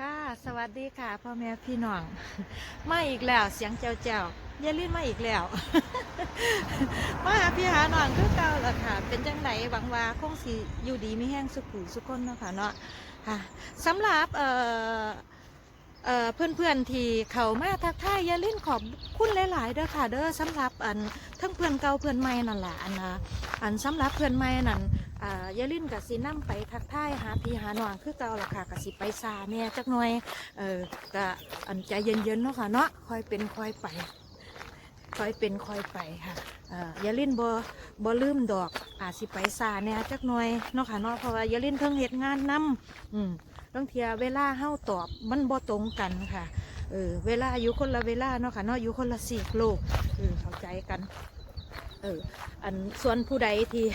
ค่ะสวัสดีค่ะพ่อแม่พี่น้องมาอีกแล้วเสียงเจ้าเจ้าย่าลิ้นมาอีกแล้วมาหาพี่หาน้องคือเก่าละค่ะ เป็นจังไหนหวังว่าคงสิอยู่ดีไม่แห้งสุขุสุขคนเนาะค่ะเนาะค่ะสำหรับเอ่อเอ่อเพื่อนๆที่เขามาทักทายย่าลิ้นขอบคุณหลายๆเด้อค่ะ เด้อสำหรับอันทั้งเพื่อนเก่าเพื่อนใหม่นั่นแหละอันนะอันสำหรับเพื่อนใหม่นั่น ยายลินกับสีน้ำไปทักทายหาพี่หาหน้องคือเก่าละค่ะกับสิไปซาเนี่ยจักหน่อยเออกะอันใจเย็นๆเนาะค่ะเนาะคอยเป็นคอยไปคอยเป็นคอยไปค่ะยาลินบ่บ่ลืมดอกอาจสิไปซาเนี่ยจักหน่อยเนาะค่ะเนาะเพราะว่ายาลินเพิ่งเฮ็ดงานนํอืมต้องเทียเวลาเฮ้าตอบมันบ่ตรงกันค่ะเออเวลาอยู่คนละเวลาเนาะค่ะเนาะอยู่คนละสีกโลกเออเข้าใจกันเอออันส่วนผู้ใดที่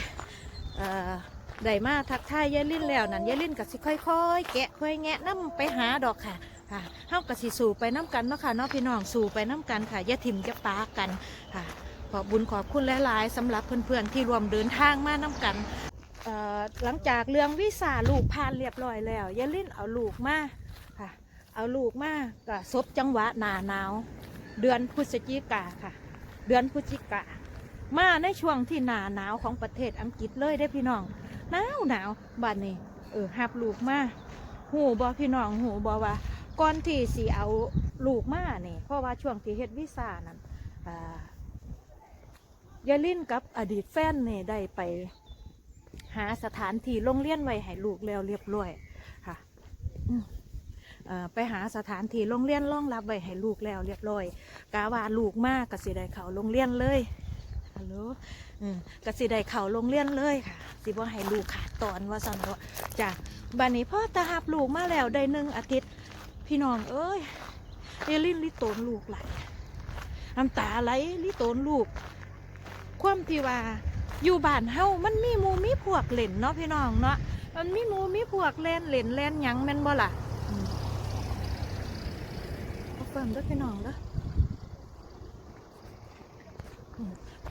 ได้มาทักทายยายลิ้นแล้วนั่นยายลิ้นก็สิค่อยๆ แกะค่อยแงะน้ำไปหาดอกค่ะค่ะเฮาก็สิสู่ไปน้ำกันเนาะค่ะเนาะพี่น้องสู่ไปน้ำกันค่ะอย่าถิ่มจะปากันค่ะขอบบุญขอบคุณหลายๆสำหรับเพื่อนๆที่รวมเดินทางมาน้ำกันหลังจากเรื่องวิสาลูกผ่านเรียบร้อยแล้วยายลิ้นเอาลูกมาค่ะ เอาลูกมาก็ซบจังหวะหนาหนาว เดือนพฤศจิกาค่ะ เดือนพฤศจิกา มาในช่วงที่หนาหนาวของประเทศอังกฤษเลยได้พี่น้องหนาวหนาวบ้านนี้เออหับลูกมาหูบอพี่น้องหูบอว่าก่อนที่สีเอาลูกมาเนี่ยเพราะว่าช่วงที่เฮ็ดวีซ่านั้นอ่ายายลินกับอดีตแฟนเนี่ยได้ไป หาสถานที่โรงเรียนไว้ให้ลูกแล้วเรียบร้อยค่ะเอ่อไปหาสถานที่โรงเรียนรองรับไว้ให้ลูกแล้วเรียบร้อยกาว่าลูกมากก็สิได้เขาโรงเรียนเลย ฮัลโหลอืมก็สิได้เข่าโรงเรียนเลยค่ะ สิบ่ให้ลูกขาดตอนว่าสันเนาจ้ะบัดนี้พ่อตาหับลูกมาแล้วได้หนึ่งอาทิตย์ พี่น้องเอ้ยเอลินลิโตนลูกไหลน้ำตาไหลลิโตนลูก ความที่ว่าอยู่บ้านเฮามันมีมูมีพวกเล่นเนาะพี่น้องเนาะมันมีมูมีพวกเล่นเล่นเล่นยังแม่นบ่ล่ะเพิ่มด้วยพี่น้องเด้อ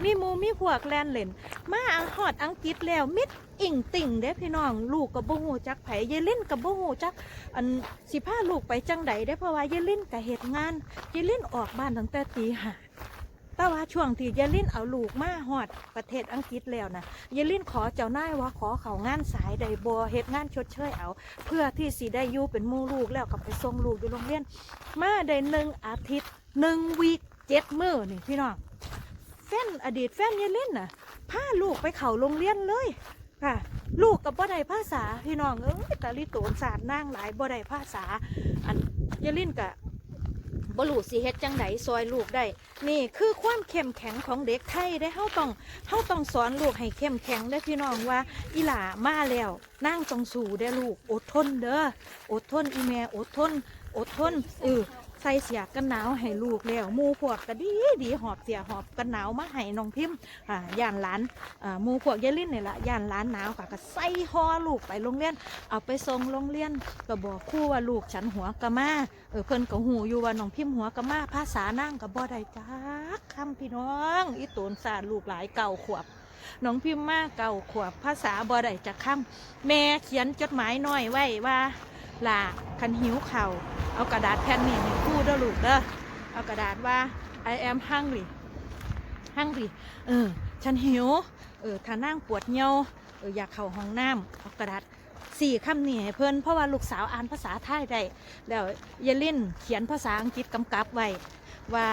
มีมูมีพวกแลนเลนมาอังฮอดอังกฤษแล้วมิดอิ่งติ่งเด้พี่น้อง ลูกกับบ่ฮู้จักไผยายลิ้นกับบ่ฮู้จัก อันสิพาลูกไปจังใดได้เพราะว่ายายลิ้นก็เฮ็ดงานยายลิ้นออกบ้านตั้งแต่ตีห้าแต่ว่าช่วงที่ยายลิ้นเอาลูกมาฮอดประเทศอังกฤษแล้วนะยายลิ้นขอเจ้านายว่าขอเขางานสายใดบ่เฮ็ดงานชดเชยเอา เพื่อที่สิได้ยูเป็นมู่ลูกแล้วก็ไปส่งลูกอยู่โรงเรียน มาได้หนึ่งอาทิตย์หนึ่งวีคเจ็ดมื้อนี่พี่น้อง แฟนอดีตแฟนยายเล่นน่ะพาลูกไปเข่าโรงเรียนเลยค่ะ ลูกกับบ่ได้ภาษาพี่น้องเอ้ยตาลิโตนศาสตร์นางหลายบ่ได้ภาษา อันยายเล่นกะบ่รู้สิเฮ็ดจังไดซอยลูกได้ นี่คือความเข้มแข็งของเด็กไทยได้เฮาต้องเฮาต้องสอนลูกให้เข้มแข็งได้พี่น้องว่า อีหล่ามาแล้วนางต้องสู้ได้ลูกอดทนเด้ออดทนอีแม่อดทน อดทนเออ ใส่เสียกันหนาวให้ลูกแล้วมูพวกก็ดีดีหอบเสียหอบกันหนาวมาให้น้องพิมพ์อ่าย่านหลานอ่ามูพวกยายลิ้นนี่แหละย่านหลานหนาวค่ะก็ใส่ห่อลูกไปโรงเรียน เอาไปส่งโรงเรียนก็บอกครู่ว่าลูกฉันหัวกะมาเออเพิ่นก็หูอยู่ว่าน้องพิมพ์หัวกะมาภาษานั่งกับบ่ได้จักคำพี่น้องอีตูนสารลูกหลายเก่าขวบน้องพิมพ์มาเก่าขวบภาษาบ่ได้จักคำแม่เขียนจดหมายน้อยไว้ว่า ล่ะคันหิวเข่าเอากระดาษแผ่นนี้ให้คู่เด้อลูกเด้อเอากระดาษว่า I am hungry hungry เออ ฉันหิว เออถ้านั่งปวดเหี่ยวเอออยากเข้าห้องน้ำเอากระดาษสี่คำนี่ให้เพิ่นเพราะว่าลูกสาวอ่านภาษาไทยได้ แล้วเยลินเขียนภาษาอังกฤษกำกับไว้ว่า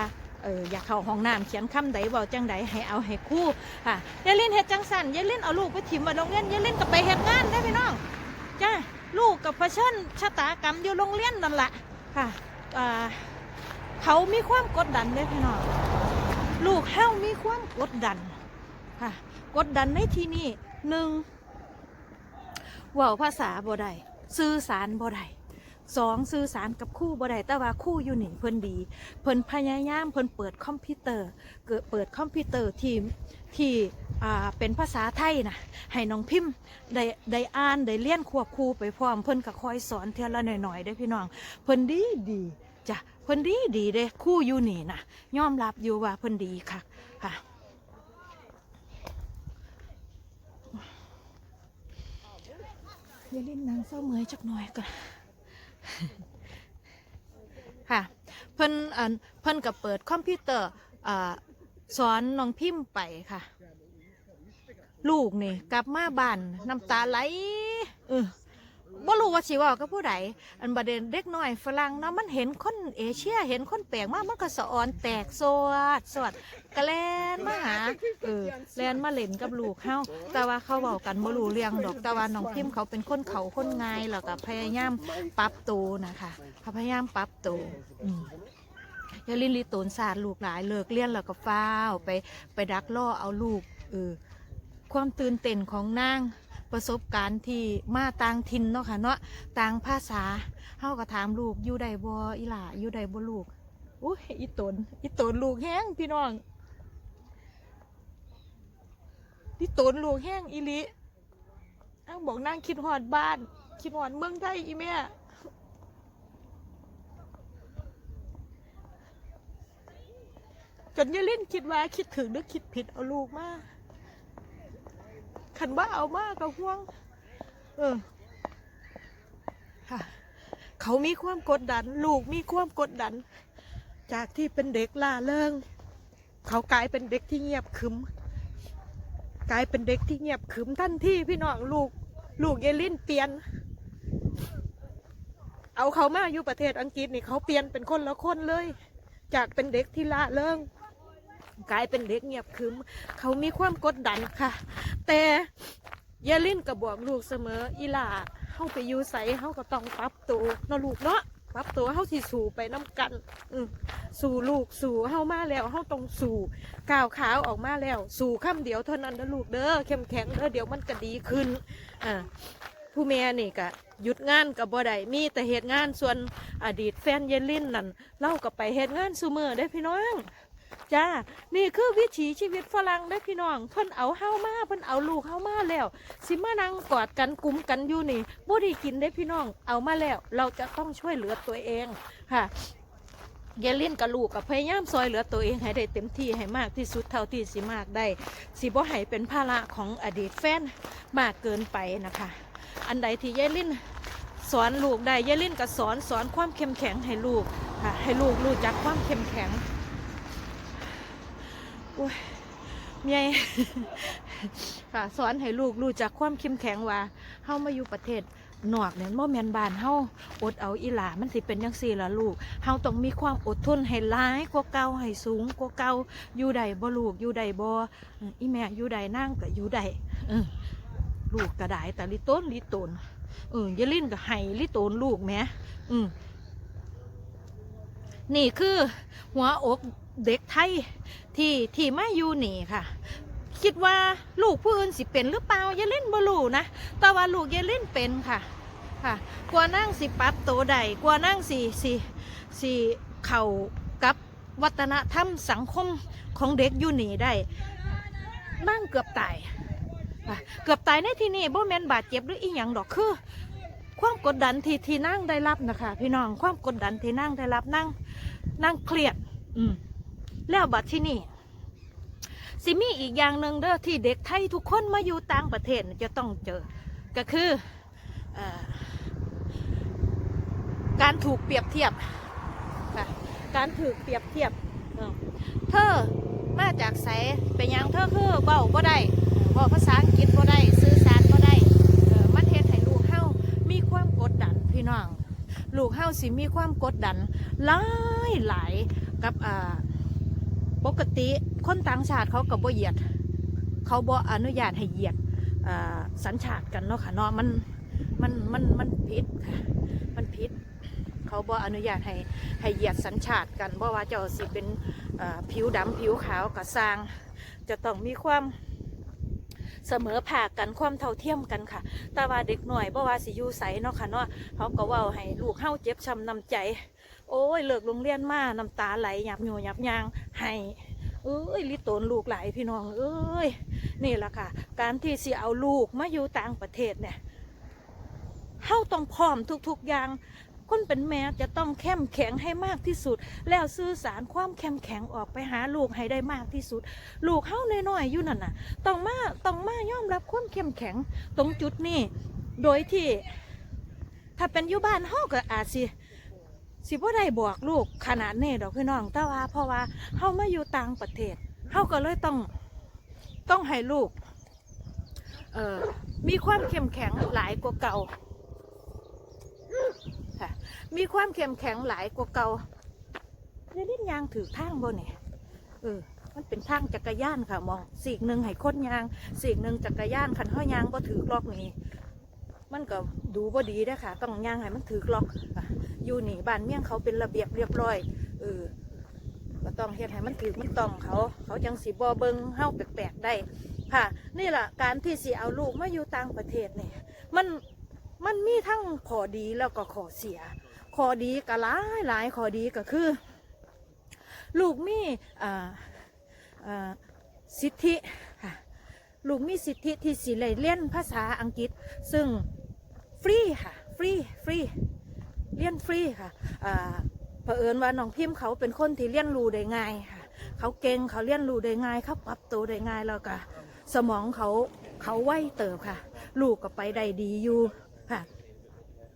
เอออยากเข้าห้องน้ำเขียนคำใดบอกจังใดให้เอาให้คู่ค่ะเยลินเฮ็ดจังสันเยลินเอาลูกไปถิ่มมาโรงเรียนเยลินก็ไปเฮ็ดงานได้พี่น้องจ้า ลูกกับเผชิญชะตากรรมอยู่โรงเรียนนั่นแหละค่ะอ่าเขามีความกดดันเด้อพี่น้องลูกเฮามีความกดดันค่ะกดดันในที่นี้หนึ่งเว่าภาษาบ่ได้สื่อสารบ่ได้ สองสื่อสารกับคู่บ่ได้แต่ว่าคู่อยู่นี่เพิ่นดี เพิ่นพยายามเพิ่นเปิดคอมพิวเตอร์ เกิดเปิดคอมพิวเตอร์ที่ที่เป็นภาษาไทยนะให้น้องพิมพ์ได้ได้อ่านได้เรียนควบคู่ไปพร้อมเพิ่นก็คอยสอนเทื่อละหน่อยๆได้พี่น้อง เพิ่นดีดีจ้ะเพิ่นดีดีเด้คู่อยู่นี่นะยอมรับอยู่ว่าเพิ่นดีค่ะค่ะอย่าเล่นนังเศร้าเมื่อยจักหน่อยก่อน ค่ะ เพิ่นอันเพิ่นกับเปิดคอมพิวเตอร์สอนน้องพิมพ์ไปค่ะ ลูกนี่กลับมาบ้านน้ำตาไหลเออ บ่รู้ว่าสิเว่ากับผู้ใดอันประเด็นเด็กน้อยฝรั่งเนาะมันเห็นคนเอเชีย เห็นคนแปลกมากมันก็สะออนแตกโซดสวดกะแลนมาหาเออแลนมาเล่นกับลูกเฮาแต่ว่าเขาเว้ากันบ่รู้เรื่องดอกแต่ว่าน้องพิมพ์เขาเป็นคนเขาคนง่ายแล้วก็พยายามปรับตัวนะคะเขาพยายามปรับตัวอืมยาลินลีตูนศาสตร์ลูกหลายเลิกเรียนแล้วก็ฟ้าวไปไปดักล่อเอาลูกเออความตื่นเต้นของนาง ประสบการณ์ที่มาต่างถิ่นเนาะค่ะเนาะต่างภาษาเฮาก็ถามลูกอยู่ใดบ่อีหล่าอยู่ใดบ่ลูกอุ้ยอีตนอีตนลูกแห้งพี่น้องอีตนลูกแห้งอีลิอ้างบอกนางคิดฮอดบ้าน คิดฮอดเมืองไทยอีแม่จนยายเล่นคิดว่าคิดถึงหรือคิดผิดเอาลูกมา ขันว่าเอามากก็ห่วง เออค่ะ เขามีความกดดัน ลูกมีความกดดัน จากที่เป็นเด็กล่าเริงเขากลายเป็นเด็กที่เงียบขึมกลายเป็นเด็กที่เงียบขึมทันที่พี่น้องลูกลูกยายลินเปลี่ยน เอาเขามาอยู่ประเทศอังกฤษนี่เขาเปลี่ยนเป็นคนละคนเลย จากเป็นเด็กที่ละเริง กลายเป็นเด็กเงียบขรึมเขามีความกดดันค่ะ แต่ยายลินก็บอกลูกเสมอ อีหล่าเฮาไปอยู่ใสเฮาก็ต้องปรับตัวเนาะลูกเนาะปรับตัวเฮาสิสู่ไปน้กันสู่ลูกสู่เฮามาแล้วเฮาต้องสู่ก้าวขาวออกมาแล้ว สู่คำเดียวเท่านั้นนะลูกเด้อเข้มแข็งเด้อเดี๋ยวมันก็ดีขึ้นอ่าผู้แม่นี่ก็หยุดงานกับบ่ได้มีแต่เหตุงานส่วนอดีตแฟนเยลินนั่นเล่าก็ไปเหตุงานซูเมอได้พี่น้อง จ้า นี่คือวิถีชีวิตฝรั่งได้พี่น้อง เพิ่นเอาเฮามาเพิ่นเอาลูกเฮามาแล้ว สิมานั่งกอดกันกลุ่มกันอยู่นี่บ่ได้กินได้พี่น้อง เอามาแล้ว เราจะต้องช่วยเหลือตัวเองค่ะเยายลินกับลูกกับพยายามซอยเหลือตัวเองให้ได้เต็มที่ให้มากที่สุดเท่าที่สิมากได้ สิบ่ให้เป็นภาระของอดีตแฟนมากเกินไปนะคะ อันใดที่ยายลินสอนลูกได้ยายลินก็สอนสอนความเข้มแข็งให้ลูกค่ะให้ลูกรู้จักความเข้มแข็ง อ้ยเมียค่ะสอนให้ลูกรู้จักความเข้มแข็งว่าเฮามาอยู่ประเทศนอกเนี่ยบ่แมนบานเฮาอดเอาอีหลามันสิเป็นจังซี่ล่ะลูกเฮาต้องมีความอดทนให้หลายกว่าเก่าให้สูงกว่าเก่าอยู่ใดบ่ลูกอยู่ใดบ่เอออีแม่อยู่ใดนั่งก็อยู่ใดเออลูกก็ไดแต่ลิต้นลิตนเออยาลินก็ให้ลิตนลูกแม่อืมนี่คือหัวอก เด็กไทยที่ที่มาอยู่นี่ค่ะ คิดว่าลูกผู้อื่นสิเป็นหรือเปล่าอย่าเล่นบ่รู้นะแต่ว่าลูกอย่าเล่นเป็นค่ะค่ะกลัวนั่งสิปับโตใดกลัวนั่งสิสิสิเข่ากับวัฒนธรรมสังคมของเด็กอยู่นี่ได้นั่งเกือบตายเกือบตายในที่นี่บ่แมนบาดเจ็บหรืออีหยังดอกคือ ความกดดันที่ที่นั่งได้รับนะคะ พี่น้องความกดดันที่นั่งได้รับนั่งนั่งเครียด อืม แล้วบัดที่นี่สิมีอีกอย่างหนึ่งเด้อที่เด็กไทยทุกคนมาอยู่ต่างประเทศจะต้องเจอ ก็คืออการถูกเปรียบเทียบค่ะการถูกเปรียบเทียบเธอมาจากไสเป็นยังเธอคือเบ้าบ่ได้เว้าภาษาอังกฤษบ่ได้สื่อสารบ่ได้มันเฮ็ดให้ลูกเฮามีความกดดันพี่น้อง ลูกเฮาสิมีความกดดันหลายหลายกับอ่า ปกติคนต่างชาติเขาก็บ่เหยียด เขาบ่อนุญาตให้เหยียดสัญชาติกันเนาะค่ะเนาะมันมันมันมันผิดค่ะมันผิด เขาบ่อนุญาตให้ให้เหยียดสัญชาติกันเพราะว่าเจ้าสิเป็นผิวดำผิวขาวกับสร้าง จะต้องมีความเสมอภาคกันความเท่าเทียมกันค่ะ แต่ว่าเด็กหน่อยบ่ว่าสิอยู่ใสเนาะค่ะเนาะเขาก็ว้าให้ลูกเฮาเจ็บช้ำน้ำใจ โอ้ยเลิกโรงเรียนมาน้ำตาไหลหยับโยหยับยางให้เอ้ยลิตนลูกหลายพี่น้องเอ้ยนี่แหละค่ะ การที่สิเอาลูกมาอยู่ต่างประเทศเนี่ยเฮาต้องพร้อมทุกๆอย่างคนเป็นแม่จะต้องเข้มแข็งให้มากที่สุด แล้วสื่อสารความเข้มแข็งออกไปหาลูกให้ได้มากที่สุด ลูกเฮาน้อยๆอยู่นั่นน่ะต้องมาต้องมายอมรับความเข้มแข็งตรงจุดนี้ โดยที่ ถ้าเป็นอยู่บ้านเฮาก็อาจสิ สิบ่ได้บอกลูกขนาดนี้ดอกพี่น้องแต่ว่าเพราะว่าเฮามาอยู่ต่างประเทศเฮาก็เลยต้องต้องให้ลูกเอ่อมีความเข้มแข็งหลายกว่าเก่าค่ะมีความเข้มแข็งหลายกว่าเก่าเรียนยางถือทางบ่เนี่ยเออมันเป็นทางจักรยานค่ะมองสีกหนึ่งให้คนยางสีกหนึ่งจักรยานขันห้อยยางก็ถือลอกนี่ มันก็ดูบ่ดีนะค่ะ ต้องย่างให้มันถือล็อกค่ะอยู่หนีบ้านเมี่ยงเขาเป็นระเบียบเรียบร้อยเออก็ต้องเฮ็ดให้มันถือมันต้องเขา เขาจังสีบอเบิงเฮ้าแปลกๆได้ ค่ะ นี่แหละการที่สิเอาลูกมาอยู่ต่างประเทศเนี่ยมันมันมีทั้งขอดีแล้วก็ข้อเสีย ขอดีก็หลายหลายขอดีก็คือ ลูกมีอ่าอ่าสิทธิค่ะลูกมีสิทธิที่สิเลยเรียนภาษาอังกฤษ ซึ่ง ฟรีค่ะฟรีฟรีเรียนฟรีค่ะอ่าเผอิญว่าน้องพิมพ์เขาเป็นคนที่เรียนรู้ได้ง่ายค่ะ เขาเก่งเขาเรียนรู้ได้ง่ายเขาปรับตัวได้ง่ายแล้วก็สมองเขาเขาไวเติบค่ะ ลูกก็ไปได้ดีอยู่ค่ะ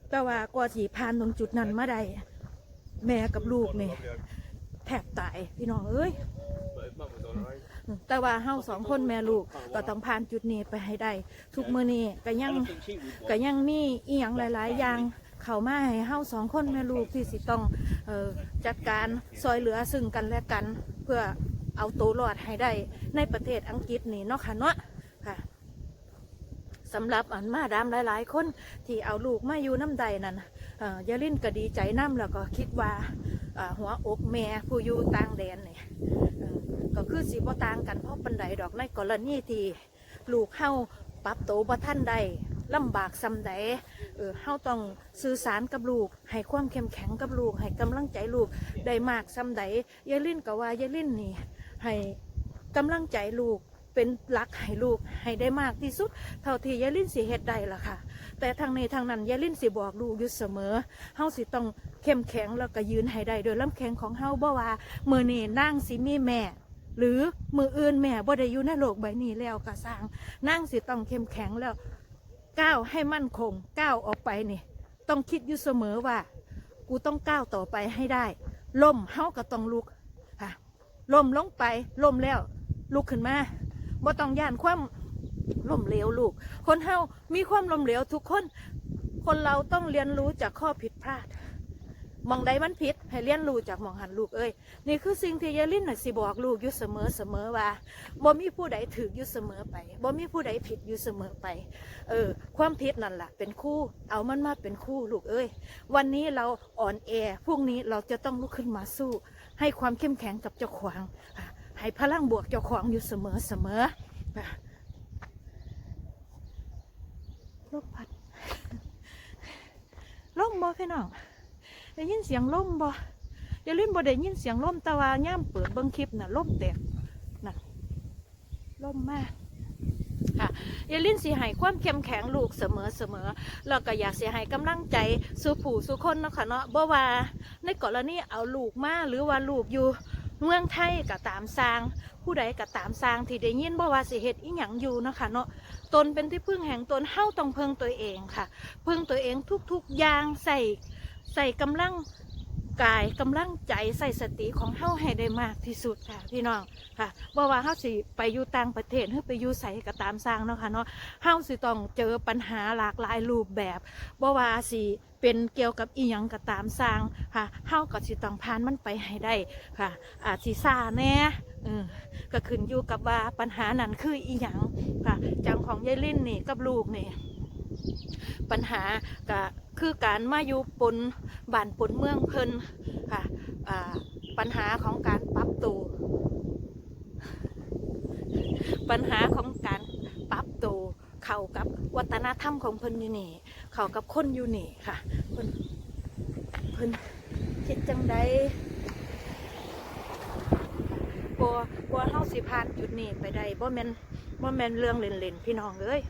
แต่ว่ากว่าสีผ่านตรงจุดนั้นมาได้แม่กับลูกเนี่ยแทบตายพี่น้องเอ้ย แต่ว่าเฮาสองคนแม่ลูกก็ต้องผ่านจุดนี้ไปให้ได้ ทุกมื้อนี้ก็ยังก็ยังมีอีหยังหลาย ๆ อย่างเข้ามาให้เฮาสองคนแม่ลูกที่สิต้องจัดการซอยเหลือซึ่งกันและกัน เพื่อเอาตัวรอดให้ได้ในประเทศอังกฤษนี่เนาะค่ะเนาะ สำหรับอันมาดามหลาย ๆ คนที่เอาลูกมาอยู่น้ำใดนั่นยาลินก็ดีใจน้ำแล้วก็คิดว่าหัวอกแม่ผู้อยู่ต่างแดนนี่เอ่อก็คือสิบ่ต่างกันเพราะปันไดดอกในกรณีที่ลูกเฮาปรับโตบ่ท่านใดลำบากซำใดเออเฮาต้องสื่อสารกับลูก ให้ความเข้มแข็งกับลูก ให้กำลังใจลูกได้มากซำใดยายลิ่นก็ว่ายายลิ่นนี่ให้กำลังใจลูก เป็นหลักให้ลูกให้ได้มากที่สุด เท่าที่ยายลินสิเฮ็ดได้ล่ะค่ะ แต่ทางนี้ทางนั้นยายลินสิบอกลูกอยู่เสมอเฮาสิต้องเข้มแข็งแล้วก็ยืนให้ได้โดยลำแข็งของเฮาบ่ว่ามื้อนี้นางสิมีแม่หรือมืออื่นแม่บ่ได้อยู่ในโลกใบนี้แล้วก็สร้างนั่งสิต้องเข้มแข็งแล้วก้าวให้มั่นคงก้าวออกไปนี่ ต้องคิดอยู่เสมอว่า กูต้องก้าวต่อไปให้ได้ล่มเฮาก็ต้องลุกค่ะล่มลงไปล่มแล้วลุกขึ้นมา บ่ต้องย่านความล่มเหลวลูก คนเฮามีความล่มเหลวทุกคน คนเราต้องเรียนรู้จากข้อผิดพลาดหมองใดมันผิดให้เรียนรู้จากหมองหันลูกเอ้ยนี่คือสิ่งที่ยายลินน่ะสิบอกลูกอยู่เสมอเสมอว่าบ่มีผู้ใดถืออยู่เสมอไปบ่มีผู้ใดผิดอยู่เสมอไป เออ ความผิดนั่นแหละเป็นคู่เอามันมาเป็นคู่ลูกเอ้ยวันนี้เราอ่อนแอพรุ่งนี้เราจะต้องลุกขึ้นมาสู้ ให้ความเข้มแข็งกับเจ้าขวาง ให้พลังบวกเจ้าขวางอยู่เสมอเสมอลมพัดลมบ่พี่น้องได้ยินเสียงลมบ่อย่าลืมบ่ได้ยินเสียงลมต่ว่าย่ามเปิดเบิ่งคลิปน่ะลมแตกน่ะลมมากค่ะอย่าลืมสิให้ความเข้มแข็งลูกเสมอเสมอแล้วก็อยากสิให้กำลังใจสู่ผู้สู่คนเนาะค่ะเนาะบ่ว่าในกรณีเอาลูกมาหรือว่าลูกอยู่ เมืองไทยกับตามสร้าง ผู้ใดกับตามสร้างที่ได้ยินบ่ว่าสิเฮ็ดอีหยังอยู่นะคะเนาะตนเป็นที่พึ่งแห่งตนเฮ้าต้องพึ่งตัวเองค่ะพึ่งตัวเองทุกๆอย่างใส่ใส่กำลัง กายกำลังใจใส่สติของเฮาให้ได้มากที่สุดค่ะพี่น้องค่ะบ่ว่าเฮาสิไปอยู่ต่างประเทศหรือไปอยู่ไสก็ตามสร้างเนาะค่ะเนาะเฮาสิต้องเจอปัญหาหลากหลายรูปแบบบ่ว่าสิเป็นเกี่ยวกับอีหยังก็ตามสร้างค่ะเฮาก็สิต้องผ่านมันไปให้ได้ค่ะอาจสิซ่าแน่เออก็ขึ้นอยู่กับว่าปัญหานั้นคืออีหยังค่ะจังของยายลิ่นนี่กับลูกนี่ปัญหาก็ คือการมาอยู่ปนบ้านปนเมืองเพิ่นค่ะปัญหาของการปรับตัวปัญหาของการปรับตัวเข้ากับวัฒนธรรมของเพิ่นอยู่นี่ เข้ากับคนอยู่นี่ค่ะเพิ่นเพิ่นคิดจังใดกลัวกลัวเฮาสิผ่านจุดนี้ไปได้บ่แม่นบ่แม่นเรื่องเล่นๆพี่น้องเอ้ย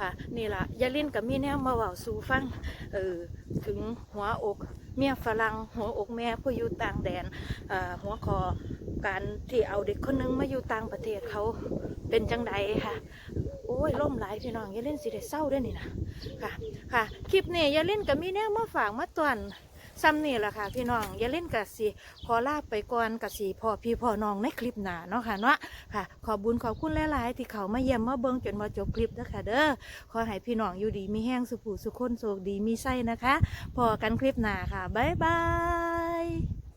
ค่ะค่ะ นี่ละยายลินกับมีแนวมาเว่าสู่ฟังเออถึงหัวอกเมียฝรั่งหัวอกแม่ผู้อยู่ต่างแดนหัวคอการที่เอาเด็กคนหนึงมาอยู่ต่างประเทศเขาเป็นจังใดค่ะ โอ้ยล่มหลายพี่น้องยายลินสิได้เศร้าด้วยนี่นะค่ะค่ะคลิปนี้ยายลินกับมีแนวมาฝากมาตวน ซ้ำนี่แหละค่ะ พี่น้องอย่าเล่นกับสีขอลาไปก่อนกับสีพ่อพี่พ่อน้องในคลิปหนาเนาะค่ะเนาะค่ะ ขอบุญขอบคุณหลาย ๆ ที่เขามาเยี่ยมมาเบิ่งจนมาจบคลิปนะคะเด้อขอให้พี่น้องอยู่ดีมีแห้งสุขสุขคนโชคดีมีไส้นะคะพอกันคลิปหนาค่ะบ๊ายบาย